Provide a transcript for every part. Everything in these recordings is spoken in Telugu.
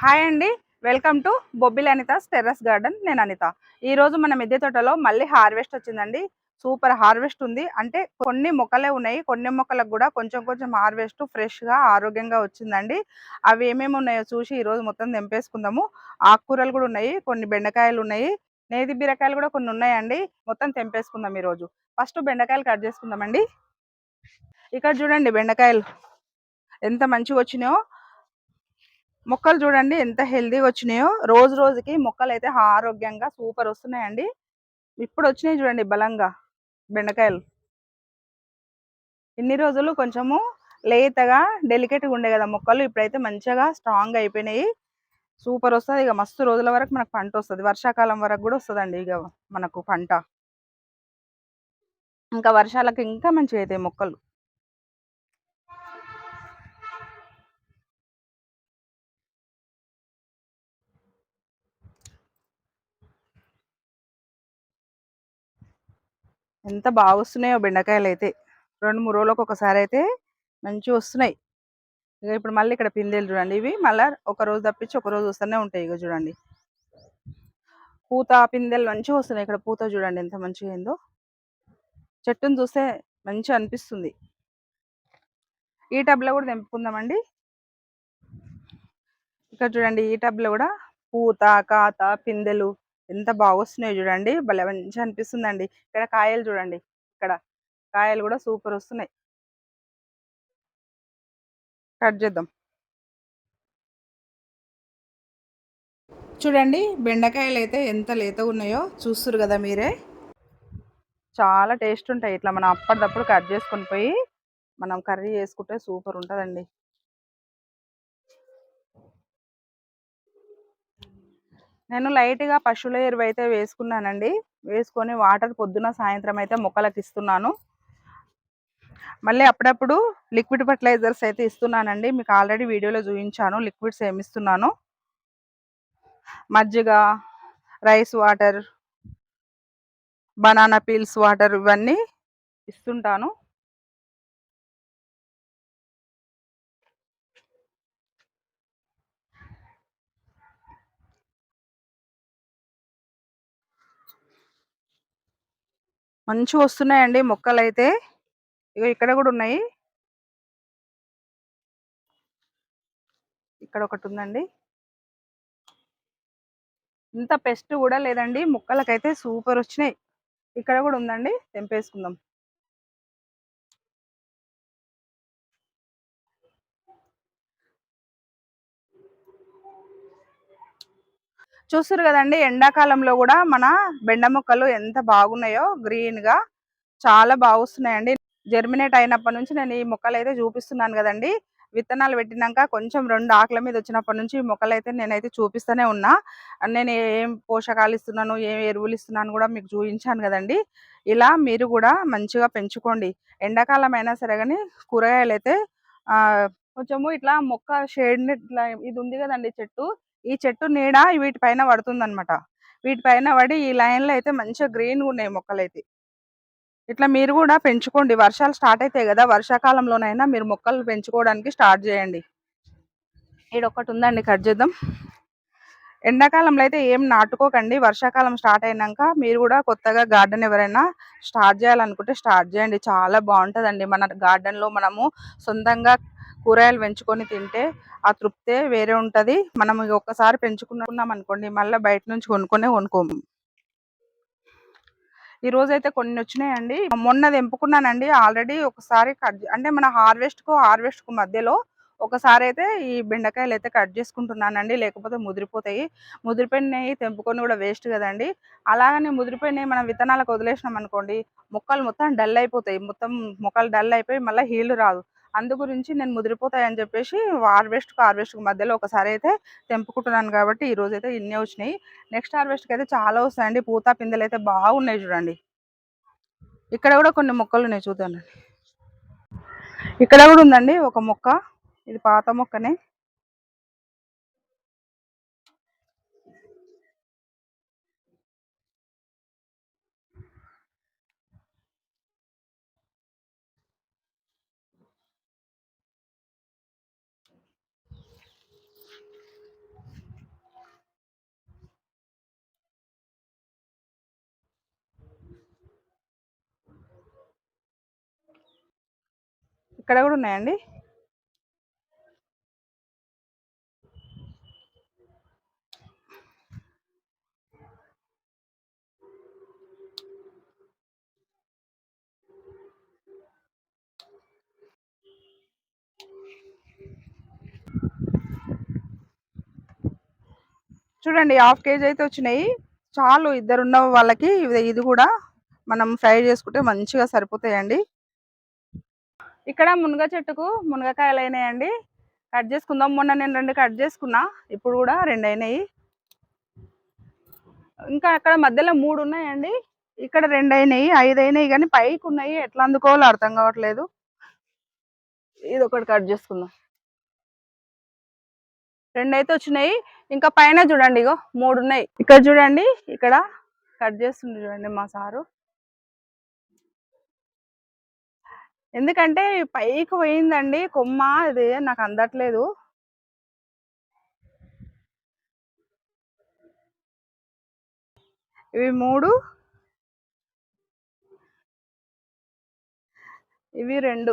హాయ్ అండి. Welcome to Bobbili Anitha's terrace garden. నేను అనిత. ఈరోజు మన మిద్దె తోటలో మళ్ళీ హార్వెస్ట్ వచ్చిందండి. సూపర్ హార్వెస్ట్ ఉంది. అంటే కొన్ని మొక్కలే ఉన్నాయి. కొన్ని మొక్కలకు కూడా కొంచెం కొంచెం హార్వెస్ట్ ఫ్రెష్గా ఆరోగ్యంగా వచ్చిందండి. అవి ఏమేమి ఉన్నాయో చూసి ఈరోజు మొత్తం తెంపేసుకుందాము. ఆకుకూరలు కూడా ఉన్నాయి. కొన్ని బెండకాయలు ఉన్నాయి. నేతి బీరకాయలు కూడా కొన్ని ఉన్నాయండి. మొత్తం తెంపేసుకుందాం ఈరోజు ఫస్ట్ బెండకాయలు కట్ చేసుకుందామండి. ఇక్కడ చూడండి బెండకాయలు. ఎంత మంచిగా వచ్చినాయో. మొక్కలు చూడండి ఎంత హెల్దీగా వచ్చినాయో. రోజు రోజుకి మొక్కలు అయితే ఆరోగ్యంగా సూపర్ వస్తున్నాయండి. ఇప్పుడు వచ్చినాయి చూడండి బలంగా బెండకాయలు. ఇన్ని రోజులు కొంచెము లేతగా డెలికేట్గా ఉండే కదా మొక్కలు. ఇప్పుడైతే మంచిగా స్ట్రాంగ్ అయిపోయినాయి. సూపర్ వస్తుంది. ఇక మస్తు రోజుల వరకు మనకు పంట వస్తుంది. వర్షాకాలం వరకు కూడా వస్తుందండి ఇక మనకు పంట. ఇంకా వర్షాలకు ఇంకా మంచిగా అవుతాయి మొక్కలు. ఎంత బాగా వస్తున్నాయో బెండకాయలు అయితే రెండు మూడు రోజులకు ఒకసారి అయితే మంచిగా వస్తున్నాయి ఇక ఇప్పుడు మళ్ళీ ఇక్కడ పిందెలు చూడండి. ఇవి మళ్ళీ ఒక రోజు తప్పించి ఒక రోజు వస్తూనే ఉంటాయి ఇక చూడండి. పూత పిందెలు మంచిగా వస్తున్నాయి ఇక్కడ పూత చూడండి ఎంత మంచిగా అయిందో. చెట్టును చూస్తే మంచిగా అనిపిస్తుంది. ఈ టబ్లో కూడా తెంపుకుందామండి. ఇక్కడ చూడండి ఈ టబ్లో కూడా పూత కాత పిందెలు ఎంత బాగా వస్తున్నాయో చూడండి. భలే మంచిగా అనిపిస్తుందండి. ఇక్కడ కాయలు చూడండి. ఇక్కడ కాయలు కూడా సూపర్ వస్తున్నాయి. కట్ చేద్దాం. చూడండి బెండకాయలు అయితే ఎంత లేత ఉన్నాయో చూస్తురు కదా మీరే. చాలా టేస్ట్ ఉంటాయి. ఇట్లా మనం అప్పటిదప్పుడు కట్ చేసుకొని పోయి మనం కర్రీ చేసుకుంటే సూపర్ ఉంటుందండి. నేను లైట్గా పశువుల ఎరువు అయితే వేసుకున్నానండి. వేసుకొని వాటర్ పొద్దున సాయంత్రం అయితే మొక్కలకు ఇస్తున్నాను. మళ్ళీ అప్పుడప్పుడు లిక్విడ్ ఫర్టిలైజర్స్ అయితే ఇస్తున్నానండి. మీకు ఆల్రెడీ వీడియోలో చూపించాను. లిక్విడ్స్ ఏమిస్తున్నాను మజ్జిగ rice water banana peels water ఇవన్నీ ఇస్తుంటాను. మంచిగా వస్తున్నాయండి మొక్కలు అయితే ఇక్కడ కూడా ఉన్నాయి. ఇక్కడ ఒకటి ఉందండి. ఇంత పెస్ట్ కూడా లేదండి. మొక్కలకైతే సూపర్ వచ్చినాయి. ఇక్కడ కూడా ఉందండి. తెంపేసుకుందాం. చూస్తారు కదండి ఎండాకాలంలో కూడా మన బెండ మొక్కలు ఎంత బాగున్నాయో గ్రీన్గా చాలా బాగుస్తున్నాయండి జర్మినేట్ అయినప్పటి నుంచి నేను ఈ మొక్కలు అయితే చూపిస్తున్నాను కదండి. విత్తనాలు పెట్టినాక కొంచెం రెండు ఆకుల మీద వచ్చినప్పటి నుంచి మొక్కలు అయితే నేనైతే చూపిస్తూనే ఉన్నా. నేను ఏం పోషకాలు ఇస్తున్నాను ఏం ఎరువులు ఇస్తున్నాను కూడా మీకు చూపించాను కదండి. ఇలా మీరు కూడా మంచిగా పెంచుకోండి. ఎండాకాలం అయినా సరే కానీ కూరగాయలు అయితే కొంచెము ఇట్లా మొక్క షేడ్ ఇట్లా ఇది ఉంది కదండి చెట్టు. ఈ చెట్టు నీడ? వీటిపైన పడుతుందన్నమాట. వీటిపైన పడి ఈ లైన్లో అయితే మంచిగా గ్రీన్గా ఉన్నాయి మొక్కలు అయితే ఇట్లా మీరు కూడా పెంచుకోండి. వర్షాలు స్టార్ట్ అవుతాయి కదా వర్షాకాలంలోనైనా మీరు మొక్కలు పెంచుకోవడానికి స్టార్ట్ చేయండి. ఒకటి ఉందండి కట్ చేద్దాం. ఎండాకాలంలో అయితే ఏం నాటుకోకండి. వర్షాకాలం స్టార్ట్ అయినాక మీరు కూడా కొత్తగా గార్డెన్ ఎవరైనా స్టార్ట్ చేయాలనుకుంటే స్టార్ట్ చేయండి. చాలా బాగుంటుందండి. మన గార్డెన్లో మనము సొంతంగా కూరగాయలు పెంచుకొని తింటే ఆ తృప్తే వేరే ఉంటుంది. మనం ఒక్కసారి పెంచుకున్నాం అనుకోండి మళ్ళీ బయట నుంచి కొనుక్కునే కొనుక్కోము. ఈ రోజు అయితే కొన్ని వచ్చినాయండి. మొన్న తెంపుకున్నానండి. ఆల్రెడీ ఒకసారి కట్ అంటే మన హార్వెస్ట్కు హార్వెస్ట్కు మధ్యలో ఒకసారి అయితే ఈ బెండకాయలు అయితే కట్ చేసుకుంటున్నానండి. లేకపోతే ముదిరిపోతాయి. ముదిరిపోయినవి తెంపుకొని కూడా వేస్ట్ కదండి. అలాగనే ముదిరిపోయినవి మనం విత్తనాలకు వదిలేసినాం అనుకోండి మొక్కలు మొత్తం డల్ అయిపోతాయి. మొత్తం మొక్కలు డల్ అయిపోయి మళ్ళీ హీల్ రాదు. అందు గురించి నేను ముదిరిపోతాయని చెప్పేసి హార్వెస్ట్ హార్వెస్ట్ మధ్యలో ఒకసారి అయితే తెంపుకుంటున్నాను కాబట్టి ఈ రోజు అయితే ఇన్నే వచ్చినాయి. నెక్స్ట్ హార్వెస్ట్కి అయితే చాలా వస్తాయండి. పూత పిందెలు అయితే బాగున్నాయి చూడండి. ఇక్కడ కూడా కొన్ని మొక్కలు ఉన్నాయి చూద్దానండి ఇక్కడ కూడా ఉందండి ఒక మొక్క. ఇది పాత మొక్కనే. ఇక్కడ కూడా ఉన్నాయండి. చూడండి హాఫ్ కేజీ అయితే వచ్చినాయి. చాలు ఇద్దరు ఉన్న వాళ్ళకి ఇది కూడా మనం ఫ్రై చేసుకుంటే మంచిగా సరిపోతాయండి. ఇక్కడ మునగ చెట్టుకు మునగకాయలు అయినాయండి కట్ చేసుకుందాం. మొన్న నేను రెండు కట్ చేసుకున్నా. ఇప్పుడు కూడా రెండు అయినాయి ఇంకా అక్కడ మధ్యలో మూడు ఉన్నాయండి. ఇక్కడ రెండు అయినాయి ఐదు అయినాయి కానీ పైకి ఉన్నాయి ఎట్లా అందుకోవాలో అర్థం కావట్లేదు. ఇది ఒకటి కట్ చేసుకుందాం. రెండు అయితే వచ్చినాయి. ఇంకా పైన చూడండి ఇగో మూడు ఉన్నాయి ఇక్కడ చూడండి ఇక్కడ కట్ చేస్తుంది చూడండి మా సారు. ఎందుకంటే పైకి పోయిందండి కొమ్మ ఇది నాకు అందట్లేదు. ఇవి మూడు. ఇవి రెండు.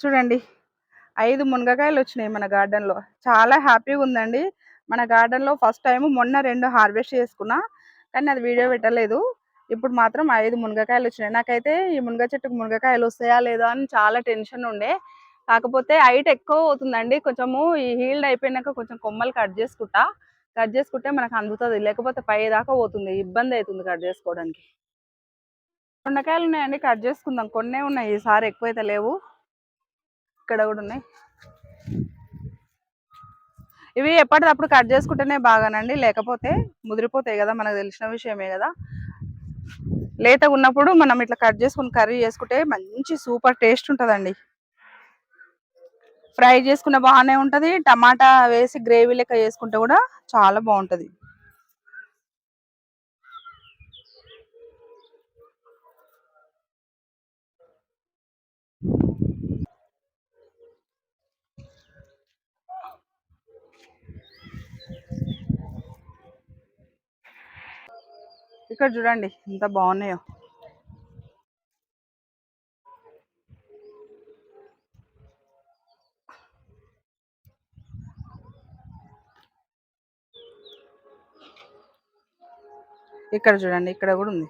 చూడండి ఐదు మునగకాయలు వచ్చినాయి మన గార్డెన్లో. చాలా హ్యాపీగా ఉందండి. మన గార్డెన్లో ఫస్ట్ టైం మొన్న రెండు హార్వెస్ట్ చేసుకున్నా కానీ అది వీడియో పెట్టలేదు. ఇప్పుడు మాత్రం ఐదు మునగకాయలు వచ్చినాయి. నాకైతే ఈ మునగ చెట్టుకు మునగకాయలు వస్తాయా లేదా అని చాలా టెన్షన్ ఉండే. కాకపోతే హైట్ ఎక్కువ అవుతుందండి. కొంచెము ఈ హీల్డ్ అయిపోయినాక కొంచెం కొమ్మలు కట్ చేసుకుంటా. కట్ చేసుకుంటే మనకు అందుతుంది. లేకపోతే పై దాకా పోతుంది. ఇబ్బంది అవుతుంది కట్ చేసుకోవడానికి. దొండకాయలు ఉన్నాయండి. కట్ చేసుకుందాం. కొన్నే ఉన్నాయి. ఈసారి ఎక్కువైతే లేవు. ఇక్కడ కూడా ఉన్నాయి. ఇవి ఎప్పటికప్పుడు కట్ చేసుకుంటేనే బాగానండి. లేకపోతే ముదిరిపోతాయి కదా. మనకు తెలిసిన విషయమే కదా. లేతగా ఉన్నప్పుడు మనం ఇట్లా కట్ చేసుకుని కర్రీ చేసుకుంటే మంచి సూపర్ టేస్ట్ ఉంటుందండి. ఫ్రై చేసుకున్న బాగానే ఉంటుంది టమాటా వేసి గ్రేవీ లెక్క చేసుకుంటే కూడా చాలా బాగుంటుంది. ఇక్కడ చూడండి ఎంత బాగున్నాయో. ఇక్కడ చూడండి ఇక్కడ కూడా ఉంది.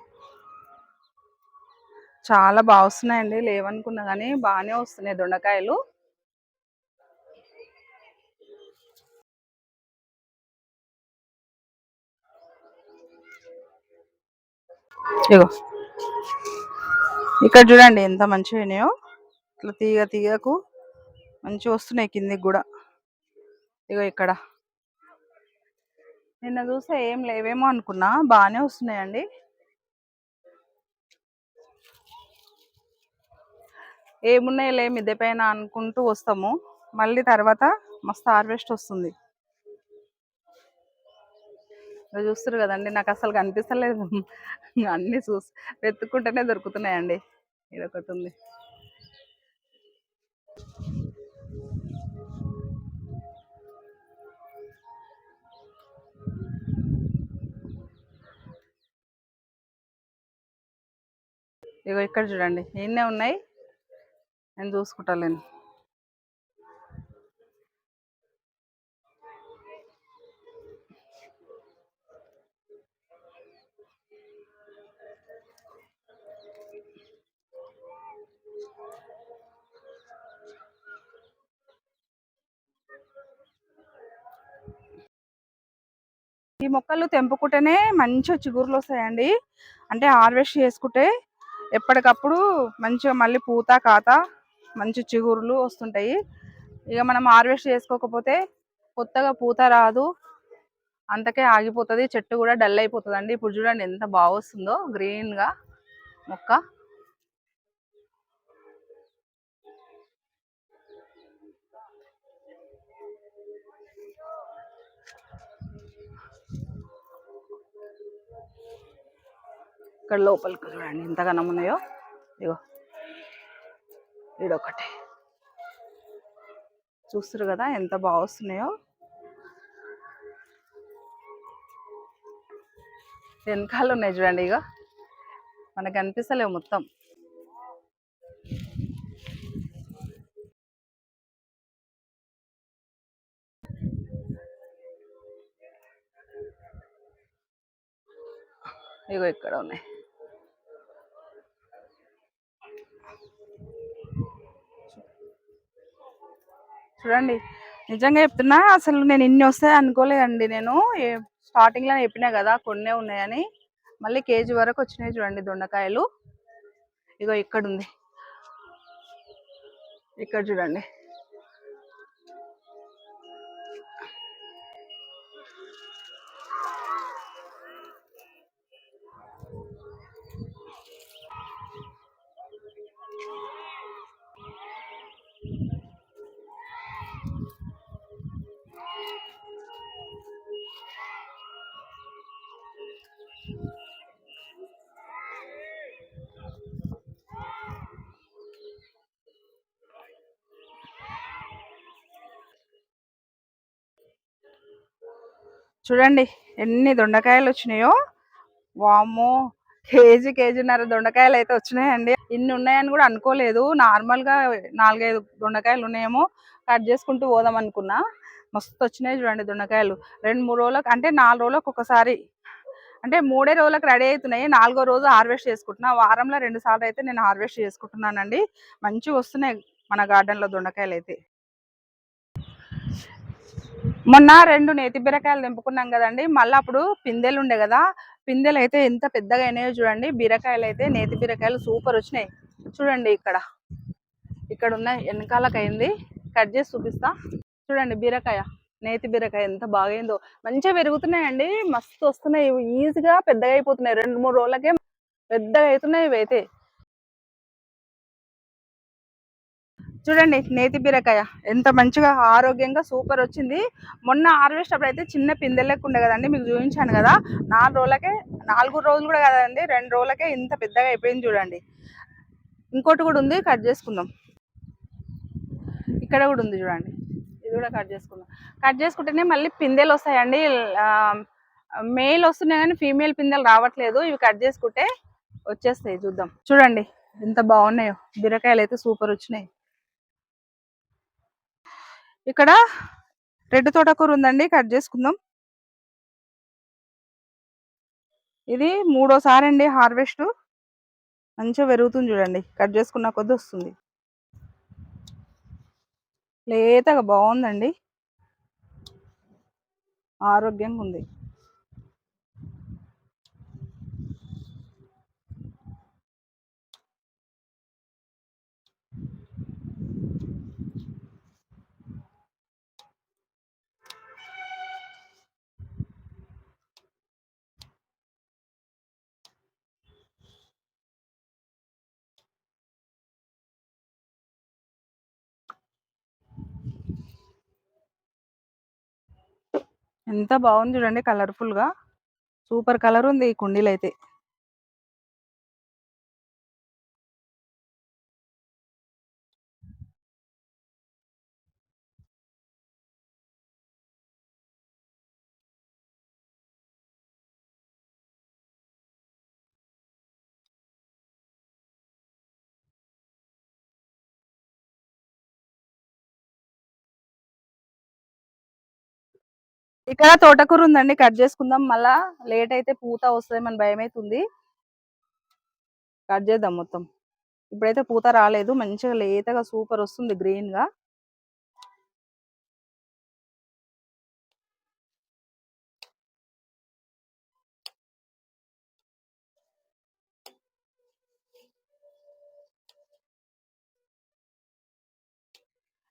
చాలా బాగా వస్తున్నాయండి లేవనుకున్నా కానీ బాగానే వస్తున్నాయి దొండకాయలు. ఇగో. ఇక్కడ చూడండి ఎంత మంచిగా అయినాయో. ఇట్లా తీగ తీగకు మంచిగా వస్తున్నాయి కిందికి కూడా. ఇగో ఇక్కడ. నిన్న చూస్తే ఏం లేవేమో అనుకున్నా బాగానే వస్తున్నాయండి. ఏమున్నాయి లే మిద్దె పైన అనుకుంటూ వస్తాము. మళ్ళీ తర్వాత మస్తు హార్వెస్ట్ వస్తుంది. మీరు చూస్తారు కదండి. నాకు అసలు కనిపిస్తలేదు అన్ని చూసి వెతుక్కుంటేనే దొరుకుతున్నాయండి. ఇది ఒకటి ఉంది ఇగో ఇక్కడ చూడండి. ఎన్నే ఉన్నాయి. నేను చూసుకుంటాలేను మొక్కలు తెంపుకుంటేనే మంచిగా చిగురులు వస్తాయండి. అంటే హార్వెస్ట్ చేసుకుంటే ఎప్పటికప్పుడు మంచిగా మళ్ళీ పూత కాత మంచి చిగురులు వస్తుంటాయి. ఇక మనం హార్వెస్ట్ చేసుకోకపోతే కొత్తగా పూత రాదు. అంతకే ఆగిపోతుంది చెట్టు కూడా డల్ అయిపోతుంది అండి ఇప్పుడు చూడండి ఎంత బాగా వస్తుందో గ్రీన్గా మొక్క. ఇక్కడ లోపలికి చూడండి ఎంతగానో ఉన్నాయో. ఇగో ఈడొకటి చూస్తారు కదా ఎంత బాగా వస్తున్నాయో. వెనకాల ఉన్నాయి చూడండి ఇక మనకు అనిపిస్తలేవు మొత్తం. ఇగో ఇక్కడ ఉన్నాయి. చూడండి. నిజంగా చెప్తున్నా అసలు నేను ఇన్ని వస్తాయి అనుకోలేదండి నేను. స్టార్టింగ్లో చెప్పినా కదా కొన్నే ఉన్నాయని. మళ్ళీ కేజీ వరకు వచ్చినాయి చూడండి దొండకాయలు. ఇగో ఇక్కడ ఉంది ఇక్కడ చూడండి. చూడండి ఎన్ని దొండకాయలు వచ్చినాయో. వామ్మో కేజీ కేజీన్నర దొండకాయలు అయితే వచ్చినాయండి. ఇన్ని ఉన్నాయని కూడా అనుకోలేదు. నార్మల్గా నాలుగైదు దొండకాయలు ఉన్నాయేమో కట్ చేసుకుంటూ పోదాం అనుకున్నా. మస్తు వచ్చినాయి చూడండి దొండకాయలు. రెండు మూడు రోజులకు అంటే నాలుగు రోజులకు ఒకసారి అంటే మూడే రోజులకు రెడీ అవుతున్నాయి నాలుగో రోజు హార్వెస్ట్ చేసుకుంటున్నా. వారంలో రెండు సార్లు అయితే నేను హార్వెస్ట్ చేసుకుంటున్నానండి. మంచిగా వస్తున్నాయి మన గార్డెన్లో దొండకాయలు అయితే మొన్న రెండు నేతి బీరకాయలు తెంపుకున్నాం కదండి. మళ్ళీ అప్పుడు పిందెలు ఉండే కదా పిందెలు అయితే ఎంత పెద్దగా అయినాయో చూడండి. బీరకాయలు అయితే నేతి బీరకాయలు సూపర్ వచ్చినాయి. చూడండి ఇక్కడ. ఇక్కడ ఉన్న వెనకాలకైంది అయింది. కట్ చేసి చూపిస్తా. చూడండి బీరకాయ నేతి బీరకాయ ఎంత బాగైందో. మంచిగా పెరుగుతున్నాయండి. మస్తు వస్తున్నాయి. ఈజీగా పెద్దగా అయిపోతున్నాయి. రెండు మూడు రోజులకే పెద్దగా అవుతున్నాయి ఇవి అయితే చూడండి నేతి బీరకాయ. ఎంత మంచిగా ఆరోగ్యంగా సూపర్ వచ్చింది. మొన్న హార్వెస్ట్ అప్పుడు అయితే చిన్న పిందెలకు ఉండే కదండి మీకు చూపించాను కదా. నాలుగు రోజులకే నాలుగు రోజులు కూడా కదండి రెండు రోజులకే ఇంత పెద్దగా అయిపోయింది చూడండి. ఇంకోటి కూడా ఉంది కట్ చేసుకుందాం. ఇక్కడ కూడా ఉంది చూడండి. ఇది కూడా కట్ చేసుకుందాం. కట్ చేసుకుంటేనే మళ్ళీ పిందెలు వస్తాయండి. మేల్ వస్తున్నాయి కానీ ఫీమేల్ పిందెలు రావట్లేదు. ఇవి కట్ చేసుకుంటే వచ్చేస్తాయి చూద్దాం. చూడండి ఎంత బాగున్నాయో. బీరకాయలు అయితే సూపర్ వచ్చినాయి. ఇక్కడ రెడ్ తోటకూర ఉందండి కట్ చేసుకుందాం. ఇది మూడోసారి అండి హార్వెస్ట్. మంచిగా పెరుగుతుంది చూడండి కట్ చేసుకున్న కొద్ది వస్తుంది. లేతగా బాగుందండి. ఆరోగ్యంగా ఉంది. ఎంత బాగుంది చూడండి కలర్ఫుల్గా సూపర్ కలర్ ఉంది ఈ కుండీలు అయితే ఇక్కడ తోటకూర ఉందండి కట్ చేసుకుందాం. మళ్ళా లేట్ అయితే పూత వస్తుందేమని భయం అవుతుంది కట్ చేద్దాం మొత్తం. ఇప్పుడైతే పూత రాలేదు మంచిగా లేతగా సూపర్ వస్తుంది గ్రీన్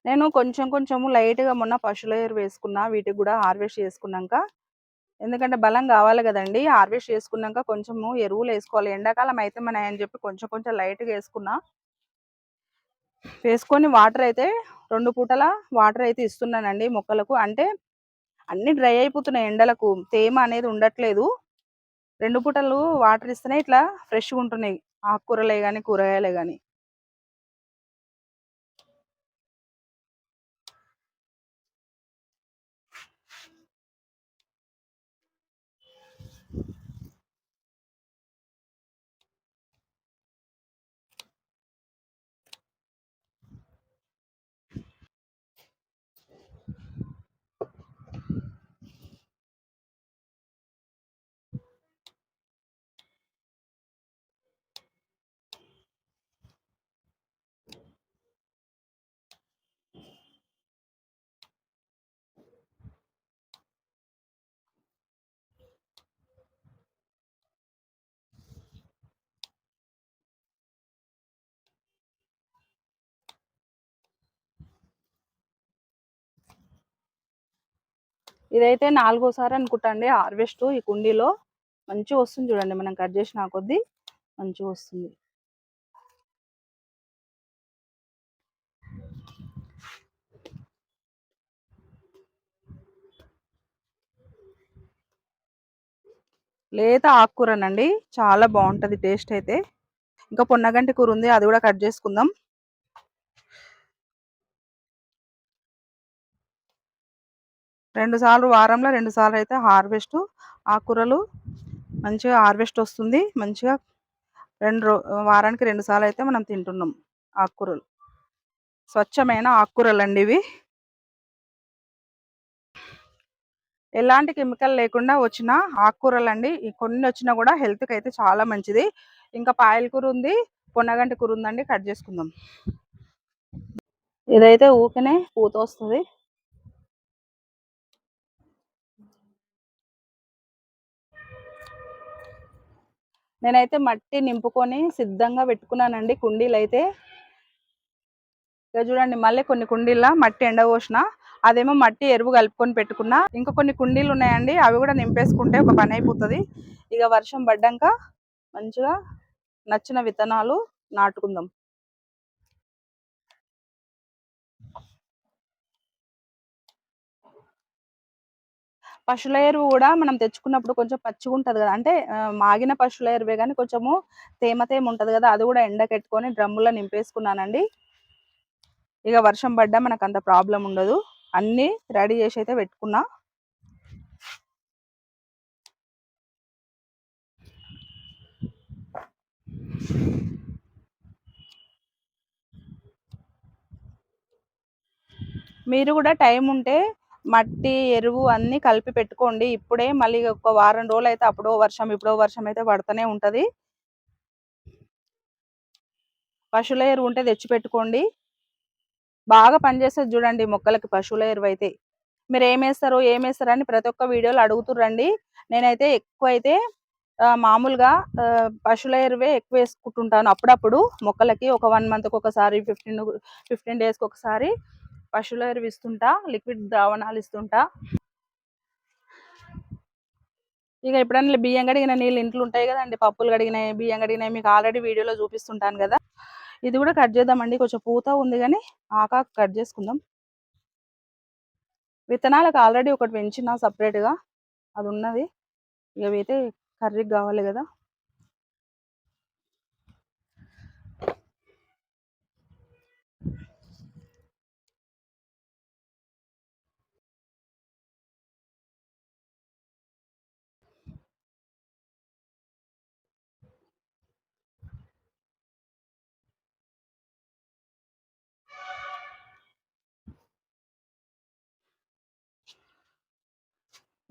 నేను కొంచెం కొంచెము లైట్గా మొన్న పశువుల ఎరువు వేసుకున్నా వీటికి కూడా హార్వెస్ట్ చేసుకున్నాక. ఎందుకంటే బలం కావాలి కదండి హార్వెస్ట్ చేసుకున్నాక కొంచెము ఎరువులు వేసుకోవాలి. ఎండాకాలం అయితే మన అని చెప్పి కొంచెం కొంచెం లైట్గా వేసుకున్నా. వేసుకొని వాటర్ అయితే రెండు పూటల వాటర్ అయితే ఇస్తున్నానండి మొక్కలకు. అంటే అన్ని డ్రై అయిపోతున్నాయి ఎండలకు. తేమ అనేది ఉండట్లేదు. రెండు పూటలు వాటర్ ఇస్తేనే ఇట్లా ఫ్రెష్గా ఉంటున్నాయి. ఆకుకూరలే కానీ కూరగాయలే కానీ ఇదైతే నాలుగోసారి అనుకుంటా అండి. హార్వెస్ట్ ఈ కుండీలో. మంచిగా వస్తుంది చూడండి మనం కట్ చేసిన కొద్దీ. మంచిగా వస్తుంది. లేత ఆకుకూరనండి. చాలా బాగుంటుంది టేస్ట్ అయితే. ఇంకా పొన్నగంటి కూర ఉంది అది కూడా కట్ చేసుకుందాం. రెండు సార్లు వారంలో రెండు సార్లు అయితే హార్వెస్ట్. ఆకుకూరలు మంచిగా హార్వెస్ట్ వస్తుంది. మంచిగా రెండు రో వారానికి రెండు సార్లు అయితే మనం తింటున్నాం ఆకుకూరలు స్వచ్ఛమైన ఆకుకూరలు అండి ఇవి. ఎలాంటి కెమికల్ లేకుండా వచ్చిన ఆకుకూరలు అండి కొన్ని వచ్చినా కూడా హెల్త్కి అయితే చాలా మంచిది. ఇంకా పాయల కూర ఉంది పొన్నగంటి కూర ఉందండి కట్ చేసుకుందాం. ఇదైతే ఊకనే పూత వస్తుంది. నేనైతే మట్టి నింపుకొని సిద్ధంగా పెట్టుకున్నానండి కుండీలు అయితే ఇక చూడండి మళ్ళీ కొన్ని కుండీల మట్టి ఎండబోసిన అదేమో మట్టి ఎరువు కలుపుకొని పెట్టుకున్నా. ఇంకా కొన్ని కుండీలు ఉన్నాయండి అవి కూడా నింపేసుకుంటే ఒక పని అయిపోతుంది. ఇక వర్షం పడ్డాక మంచిగా నచ్చిన విత్తనాలు నాటుకుందాం. పశువుల ఎరువు కూడా మనం తెచ్చుకున్నప్పుడు కొంచెం పచ్చిగా ఉంటుంది కదా. అంటే మాగిన పశువుల ఎరువే కానీ కొంచెము తేమ తేమ ఉంటుంది కదా. అది కూడా ఎండకెట్టుకొని డ్రమ్ములో నింపేసుకున్నానండి. ఇక వర్షం పడ్డా మనకు అంత ప్రాబ్లం ఉండదు. అన్నీ రెడీ చేసి అయితే పెట్టుకున్నా. మీరు కూడా టైం ఉంటే మట్టి ఎరువు అన్నీ కలిపి పెట్టుకోండి. ఇప్పుడే మళ్ళీ ఒక వారం రోజులు అయితే అప్పుడో వర్షం ఇప్పుడో వర్షం అయితే పడుతూనే ఉంటుంది. పశువుల ఎరువు ఉంటే తెచ్చి పెట్టుకోండి. బాగా పనిచేస్తుంది చూడండి మొక్కలకి పశువుల ఎరువు అయితే. మీరు ఏమేస్తారు ఏమేస్తారు అని ప్రతి ఒక్క వీడియోలో అడుగుతుర్రండి నేనైతే ఎక్కువ అయితే మామూలుగా పశువుల ఎరువే ఎక్కువ వేసుకుంటుంటాను. అప్పుడప్పుడు మొక్కలకి ఒక వన్ మంత్కి ఒకసారి ఫిఫ్టీన్ ఫిఫ్టీన్ డేస్కి ఒకసారి పశువుల ఎరువు ఇస్తుంటా లిక్విడ్ ద్రావణాలు ఇస్తుంటా. ఇక ఎప్పుడన్నా బియ్యం కడిగిన నీళ్ళు ఇంట్లో ఉంటాయి కదండి పప్పులు కడిగినాయి బియ్యం కడిగినాయి మీకు ఆల్రెడీ వీడియోలో చూపిస్తుంటాను కదా. ఇది కూడా కట్ చేద్దామండి కొంచెం పూత ఉంది కానీ ఆకాకు కట్ చేసుకుందాం. విత్తనాలకు ఆల్రెడీ ఒకటి పెంచిన సపరేట్గా అది ఉన్నది. ఇక అయితే కర్రీకి కావాలి కదా.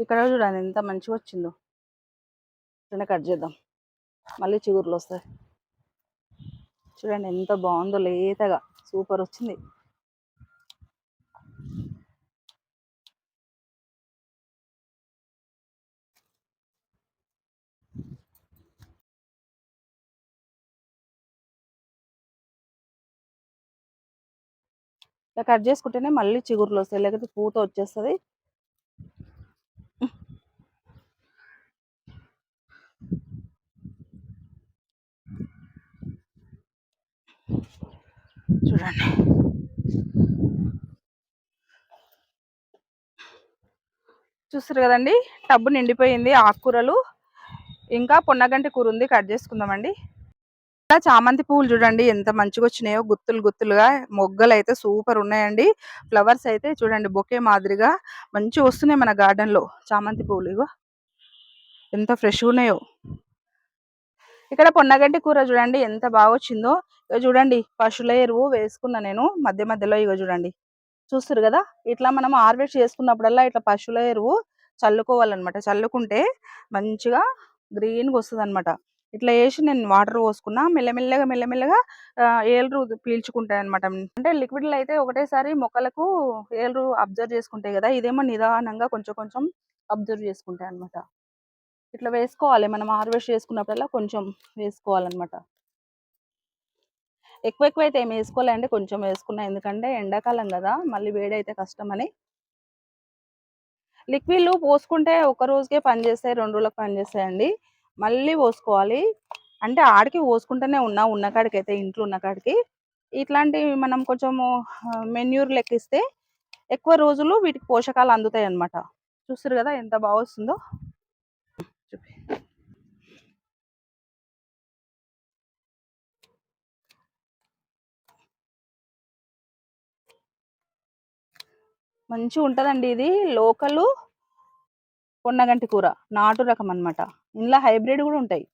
ఇక్కడ చూడండి ఎంత మంచిగా వచ్చిందో. చిన్న కట్ చేద్దాం. మళ్ళీ చిగురులు వస్తాయి. చూడండి ఎంత బాగుందో లేతగా. సూపర్ వచ్చింది. ఇలా కట్ చేసుకుంటేనే మళ్ళీ చిగురులు వస్తాయి. లేకపోతే పూత వచ్చేస్తుంది. చూడండి. చూస్తారు కదండి టబ్బు నిండిపోయింది ఆకుకూరలు ఇంకా పొన్నగంటి కూర ఉంది కట్ చేసుకుందామండి. చామంతి పువ్వులు చూడండి ఎంత మంచిగా వచ్చినాయో గుత్తులు గుత్తులుగా మొగ్గలు అయితే సూపర్ ఉన్నాయండి. ఫ్లవర్స్ అయితే చూడండి బొకే మాదిరిగా మంచిగా వస్తున్నాయి మన గార్డెన్లో చామంతి పువ్వులు ఇగో. ఎంత ఫ్రెష్గా ఉన్నాయో ఇక్కడ పొన్నగడ్డి కూర చూడండి ఎంత బాగా వచ్చిందో ఇక చూడండి పశువుల ఎరువు వేసుకున్నా నేను మధ్య మధ్యలో ఇక చూడండి. చూస్తారు కదా? ఇట్లా మనం హార్వెస్ట్ చేసుకున్నప్పుడల్లా ఇట్లా పశువుల ఎరువు చల్లుకోవాలన్నమాట. చల్లుకుంటే మంచిగా గ్రీన్గా వస్తుంది అనమాట ఇట్లా వేసి నేను వాటర్ పోసుకున్నా మెల్లమెల్లగా మెల్లమెల్లగా ఏలరు పీల్చుకుంటాయి అనమాట అంటే లిక్విడ్లు అయితే ఒకటేసారి మొక్కలకు ఏలరు అబ్జర్వ్ చేసుకుంటాయి కదా? ఇదేమో నిదానంగా కొంచెం కొంచెం అబ్జర్వ్ చేసుకుంటాయి అనమాట ఇట్లా వేసుకోవాలి. మనం హార్వెస్ట్ చేసుకున్నప్పుడల్లా కొంచెం వేసుకోవాలన్నమాట. ఎక్కువ ఎక్కువ అయితే ఏమి వేసుకోవాలంటే కొంచెం వేసుకున్నా. ఎందుకంటే ఎండాకాలం కదా మళ్ళీ వేడి అయితే కష్టమని లిక్విడ్లు పోసుకుంటే ఒక రోజుకే పనిచేస్తాయి రెండు రోజులకు పనిచేస్తాయండి మళ్ళీ పోసుకోవాలి. అంటే ఆడికి పోసుకుంటూనే ఉన్నా ఉన్న కాడికి అయితే ఇంట్లో ఉన్న కాడికి. ఇట్లాంటివి మనం కొంచెము మెన్యూర్ లెక్కిస్తే ఎక్కువ రోజులు వీటికి పోషకాలు అందుతాయి అన్నమాట చూస్తారు కదా ఎంత బాగా వస్తుందో. మంచిగా ఉంటుందండి ఇది. లోకలు కొండగంటి కూర నాటు రకం అనమాట ఇందులో హైబ్రిడ్ కూడా ఉంటాయి.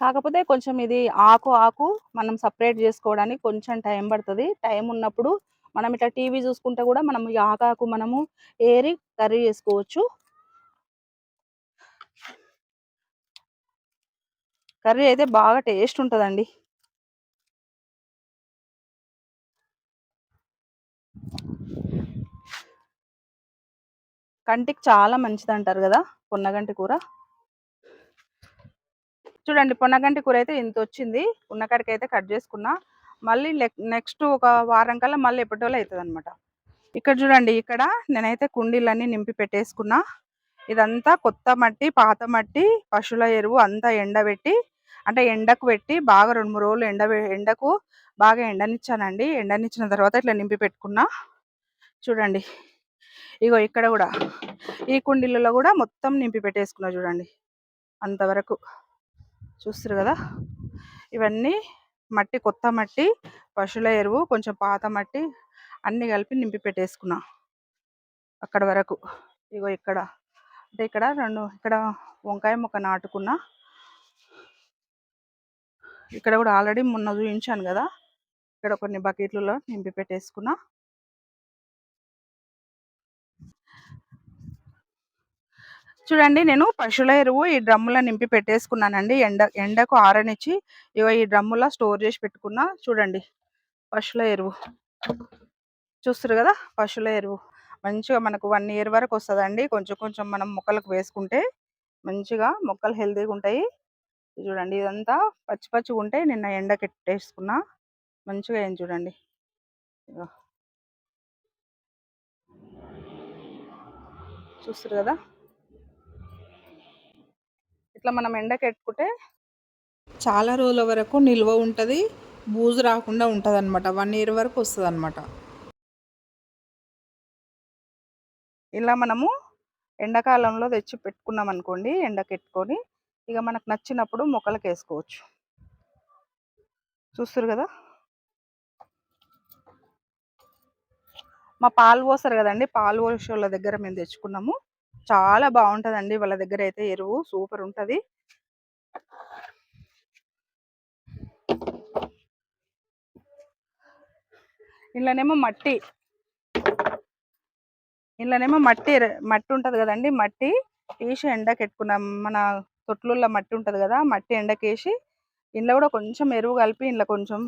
కాకపోతే కొంచెం ఇది ఆకు ఆకు మనం సపరేట్ చేసుకోవడానికి కొంచెం టైం పడుతుంది. టైం ఉన్నప్పుడు మనం ఇట్లా టీవీ చూసుకుంటే కూడా మనం ఈ ఆకాకు మనము ఏరి కర్రీ చేసుకోవచ్చు. కర్రీ అయితే బాగా టేస్ట్ ఉంటుందండి. కంటికి చాలా మంచిది అంటారు కదా పొన్నగంటి కూర? చూడండి పొన్నగంటి కూర అయితే ఇంత వచ్చింది ఉన్నకాడికి అయితే కట్ చేసుకున్నా. మళ్ళీ నెక్స్ట్ ఒక వారం కల్లా మళ్ళీ ఎప్పటిలో అవుతుంది అనమాట ఇక్కడ చూడండి ఇక్కడ నేనైతే కుండీలన్నీ నింపి పెట్టేసుకున్నా. ఇదంతా కొత్త మట్టి పాత మట్టి పశువుల ఎరువు అంతా ఎండబెట్టి అంటే ఎండకు పెట్టి బాగా రెండు మూడు రోజులు ఎండ ఎండకు బాగా ఎండనిచ్చానండి. ఎండనిచ్చిన తర్వాత ఇట్లా నింపి పెట్టుకున్నా. చూడండి ఇగో ఇక్కడ కూడా ఈ కుండీలలో కూడా మొత్తం నింపి పెట్టేసుకున్నా చూడండి అంతవరకు. చూస్తారు కదా? ఇవన్నీ మట్టి కొత్త మట్టి పశువుల ఎరువు కొంచెం పాత మట్టి అన్నీ కలిపి నింపి పెట్టేసుకున్నా. అక్కడ వరకు. ఇగో ఇక్కడ. అంటే ఇక్కడ రెండు ఇక్కడ వంకాయ మొక్క నాటుకున్నా. ఇక్కడ కూడా ఆల్రెడీ మొన్న చూపించాను కదా? ఇక్కడ కొన్ని బకెట్లలో నింపి పెట్టేసుకున్నా. చూడండి నేను పశువుల ఎరువు ఈ డ్రమ్ములో నింపి పెట్టేసుకున్నానండి. ఎండ ఎండకు ఆరనిచ్చి ఇవ ఈ డ్రమ్ములో స్టోర్ చేసి పెట్టుకున్నా. చూడండి పశువుల ఎరువు. చూస్తారు కదా పశువుల ఎరువు. మంచిగా మనకు వన్ ఇయర్ వరకు వస్తుందండి. కొంచెం కొంచెం మనం మొక్కలకు వేసుకుంటే మంచిగా మొక్కలు హెల్తీగా ఉంటాయి. చూడండి ఇదంతా పచ్చి పచ్చిగా ఉంటే నిన్న ఎండకెట్టేసుకున్నా మంచిగా ఏం చూడండి. చూస్తారు కదా. ఇట్లా మనం ఎండకెట్టుకుంటే చాలా రోజుల వరకు నిల్వ ఉంటుంది బూజు రాకుండా ఉంటుంది అనమాట వన్ ఇయర్ వరకు వస్తుంది అనమాట ఇలా మనము ఎండాకాలంలో తెచ్చి పెట్టుకున్నాం అనుకోండి ఎండకెట్టుకొని ఇక మనకు నచ్చినప్పుడు మొక్కలకు వేసుకోవచ్చు చూస్తారు కదా? మా పాలు పోస్తారు కదండి పాలు పోసే వాళ్ళ దగ్గర మేము తెచ్చుకున్నాము. చాలా బాగుంటుందండి. వాళ్ళ దగ్గర అయితే ఎరువు సూపర్ ఉంటుంది. ఇంట్లోనేమో మట్టి. ఇంట్లోనేమో మట్టి మట్టి ఉంటుంది కదండి. మట్టి తీసి ఎండకెట్టుకున్నాం. మన తొట్లుల్లో మట్టి ఉంటుంది కదా మట్టి ఎండకేసి ఇంట్లో కూడా కొంచెం ఎరువు కలిపి ఇంట్లో కొంచెం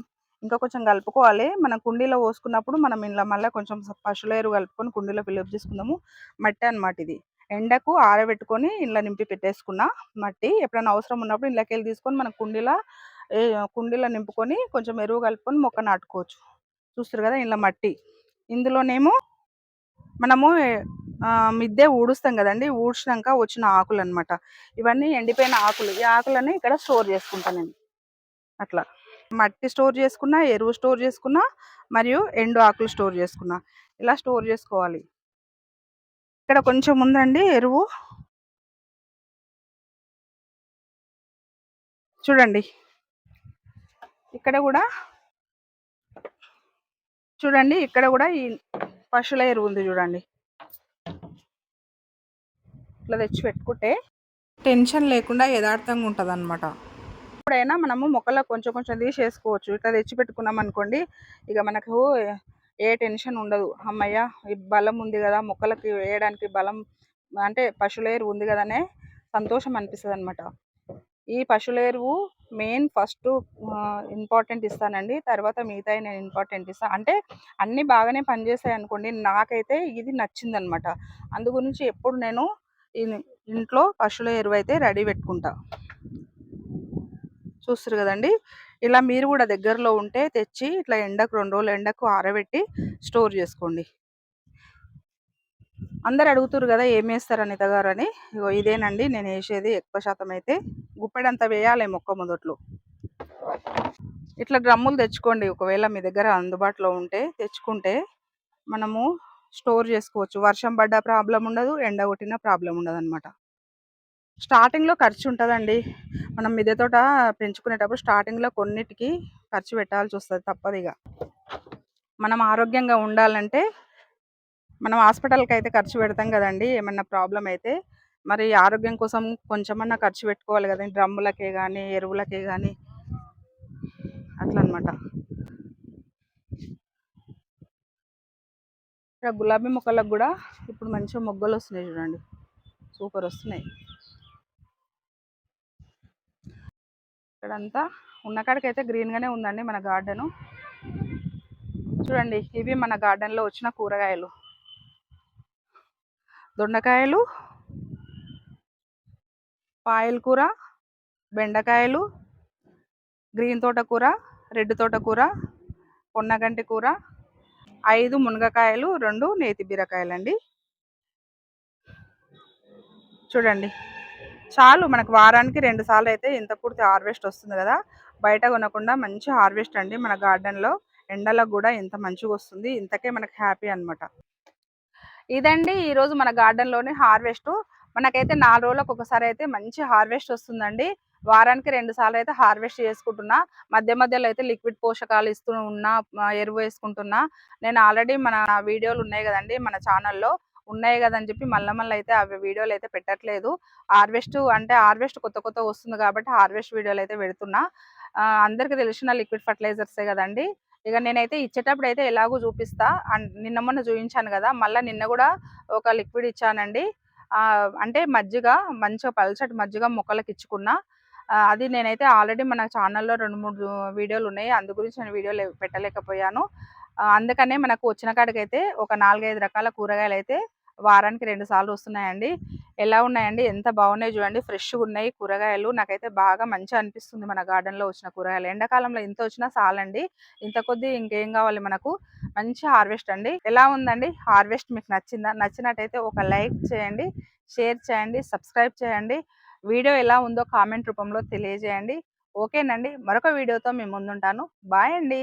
ఇంకా కొంచెం కలుపుకోవాలి. మనం కుండీలో పోసుకున్నప్పుడు మనం ఇంట్లో మళ్ళీ కొంచెం పశువుల ఎరువు కలుపుకొని కుండీలో ఫిల్అప్ చేసుకుందాము. మట్టి అనమాట ఇది. ఎండకు ఆరబెట్టుకొని ఇంట్లో నింపి పెట్టేసుకున్న మట్టి. ఎప్పుడైనా అవసరం ఉన్నప్పుడు ఇంట్లోకి వెళ్ళి తీసుకొని మన కుండీలో కుండీలో నింపుకొని కొంచెం ఎరువు కలుపుకొని మొక్క నాటుకోవచ్చు. చూస్తారు కదా ఇంట్లో మట్టి. ఇందులోనేమో మనము మిద్దె ఊడుస్తాం కదండి. ఊడ్చినాక వచ్చిన ఆకులు అనమాట ఇవన్నీ ఎండిపోయిన ఆకులు. ఈ ఆకులని ఇక్కడ స్టోర్ చేసుకుంటాను నేను. అట్లా. మట్టి స్టోర్ చేసుకున్నా ఎరువు స్టోర్ చేసుకున్నా మరియు ఎండు ఆకులు స్టోర్ చేసుకున్నా. ఇలా స్టోర్ చేసుకోవాలి. ఇక్కడ కొంచెం ఉందండి ఎరువు. చూడండి. ఇక్కడ కూడా చూడండి ఇక్కడ కూడా ఈ పశువుల ఎరువు ఉంది చూడండి. ఇట్లా తెచ్చి పెట్టుకుంటే టెన్షన్ లేకుండా యథార్థంగా ఉంటుంది అనమాట ఎప్పుడైనా మనము మొక్కలకు కొంచెం కొంచెం తీసేసుకోవచ్చు. ఇట్లా తెచ్చి పెట్టుకున్నాం అనుకోండి ఇక మనకు ఏ టెన్షన్ ఉండదు. అమ్మయ్య ఈ బలం ఉంది కదా మొక్కలకి వేయడానికి బలం అంటే పశువుల ఎరువు ఉంది కదనే సంతోషం అనిపిస్తుంది అనమాట ఈ పశువుల ఎరువు మెయిన్ ఫస్ట్ ఇంపార్టెంట్ ఇస్తానండి. తర్వాత మిగతాయి నేను ఇంపార్టెంట్ ఇస్తాను అంటే అన్నీ బాగానే పనిచేస్తాయి అనుకోండి నాకైతే ఇది నచ్చిందనమాట అందు గురించి ఎప్పుడు నేను ఇంట్లో పశువుల ఎరువు అయితే రెడీ పెట్టుకుంటా. చూస్తారు కదండి? ఇలా మీరు కూడా దగ్గరలో ఉంటే తెచ్చి ఇట్లా ఎండకు రెండు రోజులు ఎండకు ఆరబెట్టి స్టోర్ చేసుకోండి. అందరు అడుగుతారు కదా ఏం వేస్తారు అనిత గారు అని. ఇగో ఇదేనండి నేను వేసేది ఎక్కువ శాతం అయితే గుప్పెడంత వేయాలి మొక్క మొదట్లో. ఇట్లా డ్రమ్ములు తెచ్చుకోండి. ఒకవేళ మీ దగ్గర అందుబాటులో ఉంటే తెచ్చుకుంటే మనము స్టోర్ చేసుకోవచ్చు. వర్షం పడ్డ ప్రాబ్లం ఉండదు ఎండ కొట్టిన ప్రాబ్లం ఉండదు అనమాట స్టార్టింగ్లో ఖర్చు ఉంటుందండి మనం మిద్దె తోట పెంచుకునేటప్పుడు స్టార్టింగ్లో కొన్నిటికి ఖర్చు పెట్టాల్సి వస్తుంది తప్పదిగా. ఇక మనం ఆరోగ్యంగా ఉండాలంటే మనం హాస్పిటల్కి అయితే ఖర్చు పెడతాం కదండి ఏమన్నా ప్రాబ్లం అయితే. మరి ఆరోగ్యం కోసం కొంచెమన్నా ఖర్చు పెట్టుకోవాలి కదండి డ్రమ్ములకే కానీ ఎరువులకే కానీ అట్లా అనమాట ఇక్కడ గులాబీ మొక్కలకు కూడా ఇప్పుడు మంచిగా మొగ్గలు వస్తున్నాయి చూడండి. సూపర్ వస్తున్నాయి ఇక్కడంతా. ఉన్న కాడికైతే గ్రీన్గానే ఉందండి మన గార్డెను. చూడండి ఇవి మన గార్డెన్లో వచ్చిన కూరగాయలు. దొండకాయలు పాయల కూర బెండకాయలు గ్రీన్ తోటకూర రెడ్ తోటకూర పొన్నగంటి కూర ఐదు మునగకాయలు రెండు నేతి బీరకాయలండి. చూడండి. చాలు మనకు వారానికి రెండు సార్లు అయితే ఇంత పూర్తి హార్వెస్ట్ వస్తుంది కదా. బయట కొనకుండా మంచి హార్వెస్ట్ అండి మన గార్డెన్లో ఎండలకు కూడా ఇంత మంచిగా వస్తుంది. ఇంతకే మనకు హ్యాపీ అనమాట ఇదండి ఈరోజు మన గార్డెన్లోని హార్వెస్ట్. మనకైతే నాలుగు రోజులకు ఒకసారి అయితే మంచి హార్వెస్ట్ వస్తుందండి. వారానికి రెండు సార్లు అయితే హార్వెస్ట్ చేసుకుంటున్నా. మధ్య మధ్యలో అయితే లిక్విడ్ పోషకాలు ఇస్తూ ఉన్నా ఎరువు వేసుకుంటున్నా. నేను ఆల్రెడీ మన వీడియోలు ఉన్నాయి కదండి మన ఛానల్లో ఉన్నాయి కదని చెప్పి మళ్ళీ మళ్ళీ అయితే అవి వీడియోలు అయితే పెట్టట్లేదు. హార్వెస్ట్ అంటే హార్వెస్ట్ కొత్త కొత్త వస్తుంది కాబట్టి హార్వెస్ట్ వీడియోలు అయితే పెడుతున్నా. అందరికీ తెలిసిన లిక్విడ్ ఫర్టిలైజర్సే కదండి. ఇక నేనైతే ఇచ్చేటప్పుడు అయితే ఎలాగో చూపిస్తా. నిన్న మొన్న చూపించాను కదా మళ్ళీ నిన్న కూడా ఒక లిక్విడ్ ఇచ్చానండి. అంటే మజ్జిగ మంచిగా పల్చటి మజ్జిగ మొక్కలకు ఇచ్చుకున్నా. అది నేనైతే ఆల్రెడీ మన ఛానల్లో రెండు మూడు వీడియోలు ఉన్నాయి. అందు గురించి నేను వీడియోలు పెట్టలేకపోయాను. అందుకనే మనకు వచ్చిన కాడికైతే ఒక నాలుగైదు రకాల కూరగాయలు అయితే వారానికి రెండు సార్లు వస్తున్నాయండి. ఎలా ఉన్నాయండి? ఎంత బాగున్నాయి చూడండి. ఫ్రెష్గా ఉన్నాయి కూరగాయలు. నాకైతే బాగా మంచిగా అనిపిస్తుంది మన గార్డెన్లో వచ్చిన కూరగాయలు. ఎండాకాలంలో ఇంత వచ్చినా చాలండి. ఇంత కొద్దీ ఇంకేం కావాలి మనకు? మంచి హార్వెస్ట్ అండి. ఎలా ఉందండి? హార్వెస్ట్ మీకు నచ్చిందా? నచ్చినట్టయితే ఒక లైక్ చేయండి షేర్ చేయండి సబ్స్క్రైబ్ చేయండి. వీడియో ఎలా ఉందో కామెంట్ రూపంలో తెలియజేయండి. ఓకేనండి. మరొక వీడియోతో మేము ముందుంటాను. బాయ్ అండి.